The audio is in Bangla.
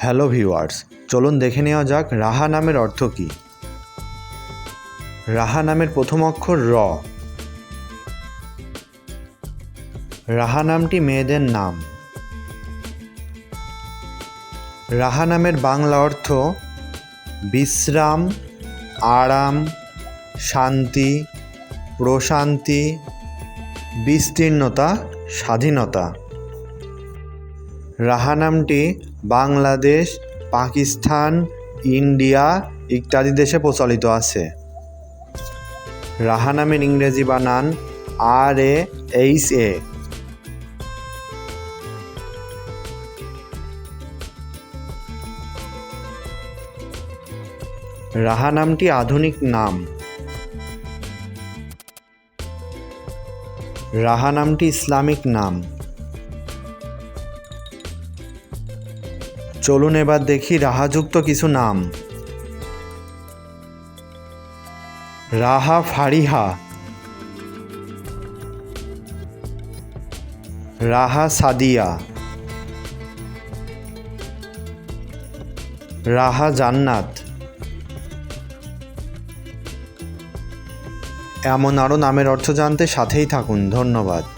হ্যালো ভিউয়ার্স, চলুন দেখে নেওয়া যাক রাহা নামের অর্থ কী। রাহা নামের প্রথম অক্ষর র। রাহা নামটি মেয়েদের নাম। রাহা নামের বাংলা অর্থ বিশ্রাম, আরাম, শান্তি, প্রশান্তি, বিস্তীর্ণতা, স্বাধীনতা। রাহা নামটি বাংলাদেশ, পাকিস্তান, ইন্ডিয়া ইত্যাদি দেশে প্রচলিত আছে। রাহা নামের ইংরেজি বানান আর এ এইচ এ রাহা নামটি আধুনিক নাম। রাহা নামটি ইসলামিক নাম। চলুন এবার দেখি রাহাযুক্ত কিছু নাম। রাহা ফারিহা। রাহা সাদিয়া। রাহা জান্নাত। এমন আরও নামের অর্থ জানতে সাথেই থাকুন। ধন্যবাদ।